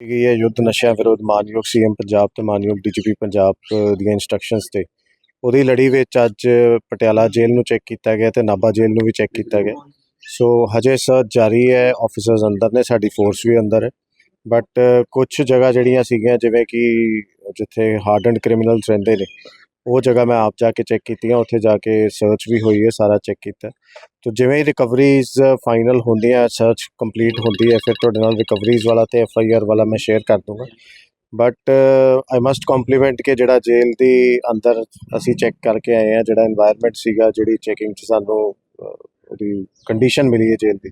ਗਈ ਹੈ ਯੁੱਧ ਨਸ਼ਿਆਂ ਵਿਰੁੱਧ ਮਾਨਯੋਗ ਸੀਐਮ ਪੰਜਾਬ ਤੇ ਮਾਨਯੋਗ ਡੀਜੀਪੀ ਪੰਜਾਬ ਦੀਆਂ ਇਨਸਟਰਕਸ਼ਨਸ ਤੇ। ਉਹਦੀ ਲੜੀ ਵਿੱਚ ਅੱਜ ਪਟਿਆਲਾ ਜੇਲ੍ਹ ਨੂੰ ਚੈੱਕ ਕੀਤਾ ਗਿਆ ਤੇ ਨਾਭਾ ਜੇਲ੍ਹ ਨੂੰ ਵੀ ਚੈੱਕ ਕੀਤਾ ਗਿਆ। ਸੋ ਹਜੇ ਸਰਚ ਜਾਰੀ ਹੈ ਆਫੀਸਰਸ ਅੰਦਰ ਨੇ, ਸਾਡੀ ਫੋਰਸ ਵੀ ਅੰਦਰ ਹੈ। ਬਟ ਕੁਝ ਜਗ੍ਹਾ ਜਿਹੜੀਆਂ ਸੀਗੀਆਂ, ਜਿਵੇਂ ਕਿ ਜਿੱਥੇ ਹਾਰਡਨਡ ਕ੍ਰਿਮੀਨਲਸ ਰਹਿੰਦੇ ਨੇ ਉਹ ਜਗ੍ਹਾ ਮੈਂ ਆਪ ਜਾ ਕੇ ਚੈੱਕ ਕੀਤੀਆਂ, ਉੱਥੇ ਜਾ ਕੇ ਸਰਚ ਵੀ ਹੋਈ ਹੈ, ਸਾਰਾ ਚੈੱਕ ਕੀਤਾ। ਤੋ ਜਿਵੇਂ ਹੀ ਰਿਕਵਰੀਜ਼ ਫਾਈਨਲ ਹੁੰਦੀਆਂ ਸਰਚ ਕੰਪਲੀਟ ਹੁੰਦੀ ਹੈ, ਫਿਰ ਤੁਹਾਡੇ ਨਾਲ ਰਿਕਵਰੀਜ਼ ਵਾਲਾ ਤੇ ਐਫ ਆਈ ਆਰ ਵਾਲਾ ਮੈਂ ਸ਼ੇਅਰ ਕਰ ਦੂੰਗਾ। ਬਟ ਆਈ ਮਸਟ ਕੰਪਲੀਮੈਂਟ ਕਿ ਜਿਹੜਾ ਜੇਲ੍ਹ ਦੀ ਅੰਦਰ ਅਸੀਂ ਚੈੱਕ ਕਰਕੇ ਆਏ ਆ ਜਿਹੜਾ এনवायरमेंट ਸੀਗਾ, ਜਿਹੜੀ ਚੈਕਿੰਗ 'ਚ ਸਾਨੂੰ ਉਹਦੀ ਕੰਡੀਸ਼ਨ ਮਿਲੀ ਹੈ ਜੇਲ੍ਹ ਦੀ।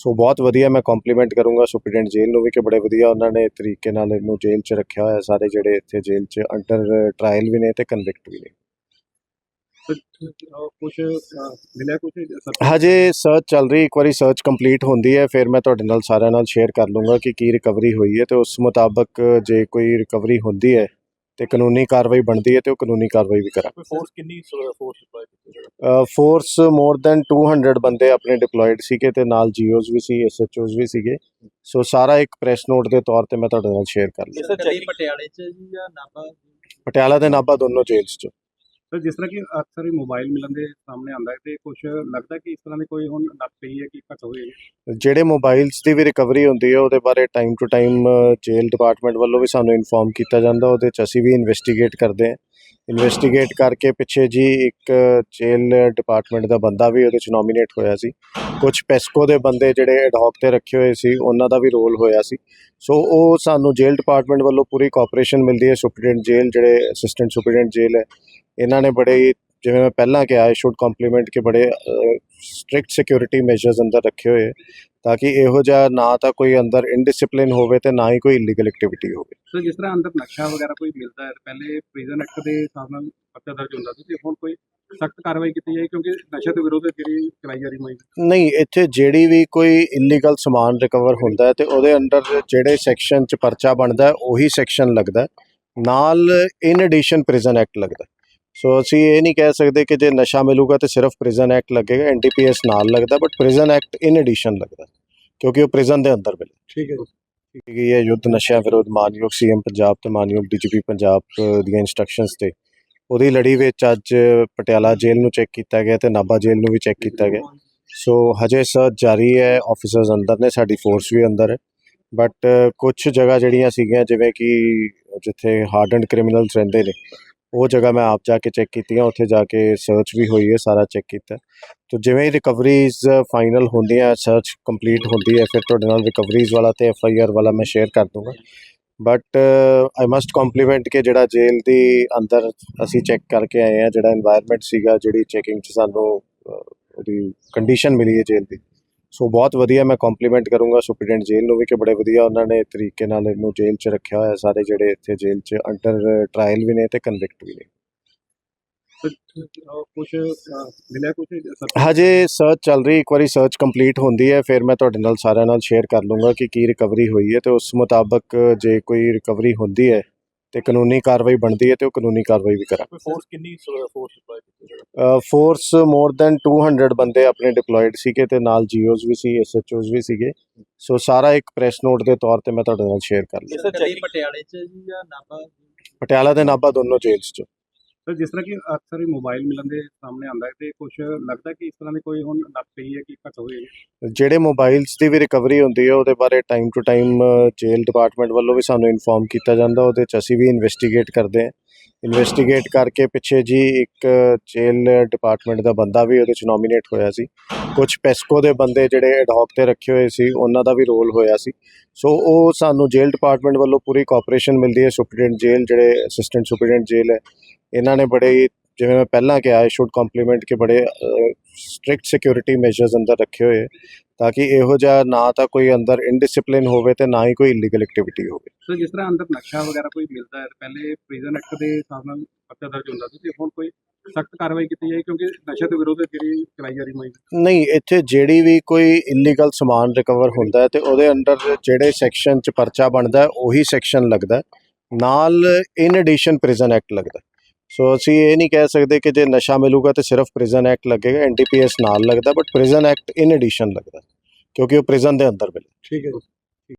ਸੋ ਬਹੁਤ ਵਧੀਆ ਮੈਂ ਕੰਪਲੀਮੈਂਟ ਕਰੂੰਗਾ ਸੁਪਰਡੈਂਟ ਜੇਲ੍ਹ ਨੂੰ ਵੀ ਕਿ ਬੜੇ ਵਧੀਆ ਉਹਨਾਂ ਨੇ ਤਰੀਕੇ ਨਾਲ ਇਹਨੂੰ ਜੇਲ੍ਹ 'ਚ ਰੱਖਿਆ ਹੋਇਆ ਸਾਰੇ ਜਿਹੜੇ ਇੱਥੇ ਜੇਲ੍ਹ 'ਚ ਅੰਡਰ ਟ੍ਰਾਇਲ ਵੀ ਨੇ ਤੇ ਕਨਵਿਕਟ ਵੀ ਨੇ। ਕੁਝ ਮਿਲਿਆ ਕੁਝ ਹਜੇ ਸਰਚ ਚੱਲ ਰਹੀ ਇੱਕ ਵਾਰੀ ਸਰਚ ਕੰਪਲੀਟ ਹੁੰਦੀ ਹੈ ਫਿਰ ਮੈਂ ਤੁਹਾਡੇ ਨਾਲ ਸਾਰਿਆਂ ਨਾਲ ਸ਼ੇਅਰ ਕਰ ਲੂੰਗਾ ਕਿ ਕੀ ਰਿਕਵਰੀ ਹੋਈ ਹੈ ਤੇ ਉਸ ਮੁਤਾਬਕ ਜੇ ਕੋਈ ਰਿਕਵਰੀ ਹੁੰਦੀ ਹੈ ਤੇ ਕਾਨੂੰਨੀ ਕਾਰਵਾਈ ਬਣਦੀ ਹੈ ਤੇ ਉਹ ਕਾਨੂੰਨੀ ਕਾਰਵਾਈ ਵੀ ਕਰਾਂਗੇ। ਫੋਰਸ ਕਿੰਨੀ ਫੋਰਸ ਡਿਪਲੋਏ ਕੀਤੀ ਫੋਰਸ ਮੋਰ ਦੈਨ 200 ਬੰਦੇ ਆਪਣੇ ਡਿਪਲੋਇਡ ਸੀਗੇ ਤੇ ਨਾਲ ਜੀਓਜ਼ ਵੀ ਸੀ ਐਸਐਚਓਜ਼ ਵੀ ਸੀਗੇ। ਸੋ ਸਾਰਾ ਇੱਕ ਪ੍ਰੈਸ ਨੋਟ ਦੇ ਤੌਰ ਤੇ ਮੈਂ ਤੁਹਾਡੇ ਨਾਲ ਸ਼ੇਅਰ ਕਰ ਲਿਆ ਪਟਿਆਲੇ ਚ ਜੀ ਜਾਂ ਨਾਭਾ? ਪਟਿਆਲਾ ਤੇ ਨਾਭਾ ਦੋਨੋਂ ਜੇਲ੍ਸ 'ਚ। ਸਰ, ਜਿਸ ਤਰ੍ਹਾਂ ਕਿ ਅਕਸਰ ਹੀ ਮੋਬਾਈਲ ਮਿਲਣ ਦੇ ਸਾਹਮਣੇ ਆਉਂਦਾ ਹੈ ਤੇ ਕੁਝ ਲੱਗਦਾ ਕਿ ਇਸ ਤਰ੍ਹਾਂ ਦੇ ਕੋਈ ਹੁਣ ਲੱਗ ਪਈ ਹੈ ਕਿ ਘਟ ਹੋਈ ਹੈ? ਜਿਹੜੇ ਮੋਬਾਈਲਸ ਦੀ ਵੀ ਰਿਕਵਰੀ ਹੁੰਦੀ ਹੈ, ਉਹਦੇ ਬਾਰੇ time to time jail department ਵੱਲੋਂ ਵੀ ਸਾਨੂੰ ਇਨਫੋਰਮ ਕੀਤਾ ਜਾਂਦਾ, ਉਹਦੇ ਚ ਅਸੀਂ ਵੀ ਇਨਵੈਸਟੀਗੇਟ ਕਰਦੇ ਹਾਂ। ਇਨਵੈਸਟੀਗੇਟ ਕਰਕੇ ਪਿੱਛੇ ਜੀ ਇੱਕ ਜੇਲ ਡਿਪਾਰਟਮੈਂਟ ਦਾ ਬੰਦਾ ਵੀ ਉਹਦੇ ਚ ਨੋਮੀਨੇਟ ਹੋਇਆ ਸੀ। ਕੁਝ ਪੈਸਕੋ ਦੇ ਬੰਦੇ ਜਿਹੜੇ ਐਡਹੌਕ ਤੇ ਰੱਖੇ ਹੋਏ ਸੀ, ਉਹਨਾਂ ਦਾ ਵੀ ਰੋਲ ਹੋਇਆ ਸੀ। ਸੋ ਉਹ ਸਾਨੂੰ ਜੇਲ ਡਿਪਾਰਟਮੈਂਟ ਵੱਲੋਂ ਪੂਰੀ ਕੋਆਪਰੇਸ਼ਨ ਮਿਲਦੀ ਹੈ। ਸੁਪਰਡੈਂਟ ਜੇਲ ਜਿਹੜੇ ਅਸਿਸਟੈਂਟ ਸੁਪਰਡੈਂਟ ਜੇਲ ਹੈ, ਇਹਨਾਂ ਨੇ ਬੜੇ ਹੀ ਜਿਵੇਂ ਮੈਂ ਪਹਿਲਾਂ ਕਿਹਾ ਆਈ ਸ਼ੁੱਡ ਕੰਪਲੀਮੈਂਟ ਕਿ ਬੜੇ ਸਟ੍ਰਿਕਟ ਸਿਕਿਉਰਿਟੀ ਮੈਜਰਸ ਅੰਦਰ ਰੱਖੇ ਹੋਏ ਤਾਂ ਕਿ ਇਹੋ ਜਿਹਾ ਨਾ ਤਾਂ ਕੋਈ ਅੰਦਰ ਇਨਡਿਸਪਲਿਨ ਹੋਵੇ ਤੇ ਨਾ ਹੀ ਕੋਈ ਇਲੀਗਲ ਐਕਟੀਵਿਟੀ ਹੋਵੇ ਸਰ ਜਿਸ ਤਰ੍ਹਾਂ ਅੰਦਰ ਨਕਸ਼ਾ ਵਗੈਰਾ ਕੋਈ ਮਿਲਦਾ ਹੈ ਪਹਿਲੇ ਪ੍ਰਿਜ਼ਨ ਐਕਟ ਦੇ ਹਿਸਾਬ ਨਾਲ ਪਰਚਾ ਦਰਜ ਹੁੰਦਾ ਸੀ ਤੇ ਹੁਣ ਕੋਈ ਸਖਤ ਕਾਰਵਾਈ ਕੀਤੀ ਜਾਏ ਕਿਉਂਕਿ ਨਸ਼ੇ ਦੇ ਵਿਰੋਧ ਜਿਹੜੀ ਚਲਾਈ ਜਾ ਰਹੀ ਮੁਹਿੰਮ ਨਹੀਂ ਇੱਥੇ ਜਿਹੜੀ ਵੀ ਕੋਈ ਇਲੀਗਲ ਸਮਾਨ ਰਿਕਵਰ ਹੁੰਦਾ ਹੈ ਤੇ ਉਹਦੇ ਅੰਡਰ ਜਿਹੜੇ ਸੈਕਸ਼ਨ ਚ ਪਰਚਾ ਬਣਦਾ ਉਹੀ ਸੈਕਸ਼ਨ ਲੱਗਦਾ। ਨਾਲ ਇਨ ਐਡੀਸ਼ਨ ਪ੍ਰਿਜ਼ਨ ਐਕਟ ਲੱਗਦਾ। ਸੋ ਅਸੀਂ ਇਹ ਨਹੀਂ ਕਹਿ ਸਕਦੇ ਕਿ ਜੇ ਨਸ਼ਾ ਮਿਲੂਗਾ ਤੇ ਸਿਰਫ ਪ੍ਰਿਜ਼ਨ ਐਕਟ ਲੱਗੇਗਾ ਐਨਡੀਪੀਐਸ ਨਾਲ ਲੱਗਦਾ but prison act in addition ਲੱਗਦਾ ਕਿਉਂਕਿ ਉਹ ਪ੍ਰਿਜ਼ਨ ਦੇ ਅੰਦਰ ਮਿਲੇ। ਠੀਕ ਹੈ ਕੀਤੀ ਗਈ ਹੈ ਯੁੱਧ ਨਸ਼ਿਆਂ ਵਿਰੁੱਧ ਮਾਨਯੋਗ ਸੀਐਮ ਪੰਜਾਬ ਤੇ ਮਾਨਯੋਗ ਡੀਜੀਪੀ ਪੰਜਾਬ ਦੀਆਂ ਇਨਸਟਰਕਸ਼ਨਸ ਤੇ। ਉਹਦੀ ਲੜੀ ਵਿੱਚ ਅੱਜ ਪਟਿਆਲਾ ਜੇਲ੍ਹ ਨੂੰ ਚੈੱਕ ਕੀਤਾ ਗਿਆ ਤੇ ਨਾਭਾ ਜੇਲ੍ਹ ਨੂੰ ਵੀ ਚੈੱਕ ਕੀਤਾ ਗਿਆ। ਸੋ ਹਜੇ ਸਰਚ ਜਾਰੀ ਹੈ ਆਫੀਸਰਸ ਅੰਦਰ ਨੇ ਸਾਡੀ ਫੋਰਸ ਵੀ ਅੰਦਰ ਹੈ। ਬਟ ਕੁਝ ਜਗ੍ਹਾ ਜਿਹੜੀਆਂ ਸੀਗੀਆਂ ਜਿਵੇਂ ਕਿ ਜਿੱਥੇ ਹਾਰਡਨਡ ਕ੍ਰਿਮੀਨਲਸ ਰਹਿੰਦੇ ਨੇ ਉਹ ਜਗ੍ਹਾ ਮੈਂ ਆਪ ਜਾ ਕੇ ਚੈੱਕ ਕੀਤੀਆਂ ਉੱਥੇ ਜਾ ਕੇ ਸਰਚ ਵੀ ਹੋਈ ਹੈ, ਸਾਰਾ ਚੈੱਕ ਕੀਤਾ। ਤੋ ਜਿਵੇਂ ਹੀ ਰਿਕਵਰੀਜ਼ ਫਾਈਨਲ ਹੁੰਦੀਆਂ ਸਰਚ ਕੰਪਲੀਟ ਹੁੰਦੀ ਹੈ, ਫਿਰ ਤੁਹਾਡੇ ਨਾਲ ਰਿਕਵਰੀਜ਼ ਵਾਲਾ ਤੇ ਐਫ ਆਈ ਆਰ ਵਾਲਾ ਮੈਂ ਸ਼ੇਅਰ ਕਰ ਦੂੰਗਾ। ਬਟ ਆਈ ਮਸਟ ਕੰਪਲੀਮੈਂਟ ਕਿ ਜਿਹੜਾ ਜੇਲ੍ਹ ਦੀ ਅੰਦਰ ਅਸੀਂ ਚੈੱਕ ਕਰਕੇ ਆਏ ਆ, ਜਿਹੜਾ এনवायरमेंट ਸੀਗਾ, ਜਿਹੜੀ ਚੈਕਿੰਗ 'ਚ ਸਾਨੂੰ ਉਹਦੀ ਕੰਡੀਸ਼ਨ ਮਿਲੀ ਹੈ ਜੇਲ੍ਹ ਦੀ। ਸੋ ਬਹੁਤ ਵਧੀਆ ਮੈਂ ਕੰਪਲੀਮੈਂਟ ਕਰੂੰਗਾ ਸੁਪਰਡੈਂਟ ਜੇਲ੍ਹ ਨੂੰ ਵੀ ਕਿ ਬੜੇ ਵਧੀਆ ਉਹਨਾਂ ਨੇ ਤਰੀਕੇ ਨਾਲ ਇਹਨੂੰ ਜੇਲ੍ਹ 'ਚ ਰੱਖਿਆ ਹੋਇਆ ਸਾਰੇ ਜਿਹੜੇ ਇੱਥੇ ਜੇਲ੍ਹ 'ਚ ਅੰਡਰ ਟ੍ਰਾਇਲ ਵੀ ਨੇ ਤੇ ਕਨਵਿਕਟ ਵੀ ਨੇ। ਕੁਝ ਮਿਲਿਆ ਕੁਝ ਹਜੇ ਸਰਚ ਚੱਲ ਰਹੀ ਇੱਕ ਵਾਰੀ ਸਰਚ ਕੰਪਲੀਟ ਹੁੰਦੀ ਹੈ ਫਿਰ ਮੈਂ ਤੁਹਾਡੇ ਨਾਲ ਸਾਰਿਆਂ ਨਾਲ ਸ਼ੇਅਰ ਕਰ ਲੂੰਗਾ ਕਿ ਕੀ ਰਿਕਵਰੀ ਹੋਈ ਹੈ ਤੇ ਉਸ ਮੁਤਾਬਕ ਜੇ ਕੋਈ ਰਿਕਵਰੀ ਹੁੰਦੀ ਹੈ ਤੇ ਕਾਨੂੰਨੀ ਕਾਰਵਾਈ ਬਣਦੀ ਹੈ ਤੇ ਉਹ ਕਾਨੂੰਨੀ ਕਾਰਵਾਈ ਵੀ ਕਰਾਂਗੇ। ਫੋਰਸ ਕਿੰਨੀ ਫੋਰਸ ਡਿਪਲੋਏ ਕੀਤੀ ਫੋਰਸ ਮੋਰ ਦੈਨ 200 ਬੰਦੇ ਆਪਣੇ ਡਿਪਲੋਇਡ ਸੀਗੇ ਤੇ ਨਾਲ ਜੀਓਜ਼ ਵੀ ਸੀ ਐਸਐਚਓਜ਼ ਵੀ ਸੀਗੇ। ਸੋ ਸਾਰਾ ਇੱਕ ਪ੍ਰੈਸ ਨੋਟ ਦੇ ਤੌਰ ਤੇ ਮੈਂ ਤੁਹਾਡੇ ਨਾਲ ਸ਼ੇਅਰ ਕਰ ਲਿਆ। ਸਰ ਪਟਿਆਲੇ ਚ ਜਾਂ ਨਾਭਾ? ਪਟਿਆਲਾ ਤੇ ਨਾਭਾ ਦੋਨੋਂ ਜੇਲ੍ਸ 'ਚ। ਸਰ ਜਿਸ ਤਰ੍ਹਾਂ ਕਿ ਅਕਸਰ ਹੀ ਮੋਬਾਈਲ ਮਿਲਣ ਦੇ ਸਾਹਮਣੇ ਆਉਂਦਾ ਹੈ ਤੇ ਕੁਝ ਲੱਗਦਾ ਕਿ ਇਸ ਤਰ੍ਹਾਂ ਦੀ ਕੋਈ ਹੁਣ ਲੱਗ ਪਈ ਹੈ ਕਿ ਘਟ ਹੋਈ ਹੈ? ਜਿਹੜੇ ਮੋਬਾਈਲਸ ਦੀ ਵੀ ਰਿਕਵਰੀ ਹੁੰਦੀ ਹੈ, ਉਹਦੇ ਬਾਰੇ time to time jail department ਵੱਲੋਂ ਵੀ ਸਾਨੂੰ ਇਨਫੋਰਮ ਕੀਤਾ ਜਾਂਦਾ, ਉਹਦੇ ਚ ਅਸੀਂ ਵੀ ਇਨਵੈਸਟੀਗੇਟ ਕਰਦੇ ਹਾਂ। ਇਨਵੈਸਟੀਗੇਟ ਕਰਕੇ ਪਿੱਛੇ ਜੀ ਇੱਕ ਜੇਲ੍ਹ ਡਿਪਾਰਟਮੈਂਟ ਦਾ ਬੰਦਾ ਵੀ ਉਹਦੇ ਚ ਨੋਮੀਨੇਟ ਹੋਇਆ ਸੀ। ਕੁਝ ਪੈਸਕੋ ਦੇ ਬੰਦੇ ਜਿਹੜੇ ਐਡਹੌਕ ਤੇ ਰੱਖੇ ਹੋਏ ਸੀ, ਉਹਨਾਂ ਦਾ ਵੀ ਰੋਲ ਹੋਇਆ ਸੀ। ਸੋ ਉਹ ਸਾਨੂੰ ਜੇਲ੍ਹ ਡਿਪਾਰਟਮੈਂਟ ਵੱਲੋਂ ਪੂਰੀ ਕੋਆਪਰੇਸ਼ਨ ਮਿਲਦੀ ਹੈ। ਸੁਪਰਡੈਂਟ ਜੇਲ੍ਹ ਜਿਹੜੇ ਅਸਿਸਟੈਂਟ ਸੁਪਰਡੈਂਟ ਜੇਲ੍ਹ ਹੈ, ਇਹਨਾਂ ਨੇ ਬੜੇ ਹੀ ਜਿਵੇਂ ਮੈਂ ਪਹਿਲਾਂ ਕਿਹਾ ਆਈ ਸ਼ੁੱਡ ਕੰਪਲੀਮੈਂਟ ਕਿ ਬੜੇ ਸਟ੍ਰਿਕਟ ਸਿਕਿਉਰਿਟੀ ਮੈਜਰਸ ਅੰਦਰ ਰੱਖੇ ਹੋਏ ਤਾਂ ਕਿ ਇਹੋ ਜਿਹਾ ਨਾ ਤਾਂ ਕੋਈ ਅੰਦਰ ਇਨਡਿਸਪਲਿਨ ਹੋਵੇ ਤੇ ਨਾ ਹੀ ਕੋਈ ਇਲੀਗਲ ਐਕਟੀਵਿਟੀ ਹੋਵੇ ਸਰ ਜਿਸ ਤਰ੍ਹਾਂ ਅੰਦਰ ਨਕਸ਼ਾ ਵਗੈਰਾ ਕੋਈ ਮਿਲਦਾ ਹੈ ਪਹਿਲੇ ਪ੍ਰਿਜ਼ਨ ਐਕਟ ਦੇ ਹਿਸਾਬ ਨਾਲ ਪਰਚਾ ਦਰਜ ਹੁੰਦਾ ਸੀ ਤੇ ਹੁਣ ਕੋਈ ਸਖਤ ਕਾਰਵਾਈ ਕੀਤੀ ਜਾਏ ਕਿਉਂਕਿ ਨਸ਼ੇ ਦੇ ਵਿਰੋਧ ਜਿਹੜੀ ਚਲਾਈ ਜਾ ਰਹੀ ਮੁਹਿੰਮ ਨਹੀਂ ਇੱਥੇ ਜਿਹੜੀ ਵੀ ਕੋਈ ਇਲੀਗਲ ਸਮਾਨ ਰਿਕਵਰ ਹੁੰਦਾ ਹੈ ਤੇ ਉਹਦੇ ਅੰਡਰ ਜਿਹੜੇ ਸੈਕਸ਼ਨ 'ਚ ਪਰਚਾ ਬਣਦਾ ਹੈ, ਉਹੀ ਸੈਕਸ਼ਨ ਲੱਗਦਾ। ਨਾਲ ਇਨ ਐਡੀਸ਼ਨ ਪ੍ਰਿਜ਼ਨ ਐਕਟ ਲੱਗਦਾ। ਸੋ ਅਸੀਂ ਇਹ ਨਹੀਂ ਕਹਿ ਸਕਦੇ ਕਿ ਜੇ ਨਸ਼ਾ ਮਿਲੂਗਾ ਤੇ ਸਿਰਫ ਪ੍ਰਿਜ਼ਨ ਐਕਟ ਲੱਗੇਗਾ ਐਨਡੀਪੀਐਸ ਨਾਲ ਲੱਗਦਾ but prison act in addition ਲੱਗਦਾ, ਕਿਉਂਕਿ ਉਹ ਪ੍ਰਿਜ਼ਨ ਦੇ ਅੰਦਰ ਮਿਲੇ। ਠੀਕ ਹੈ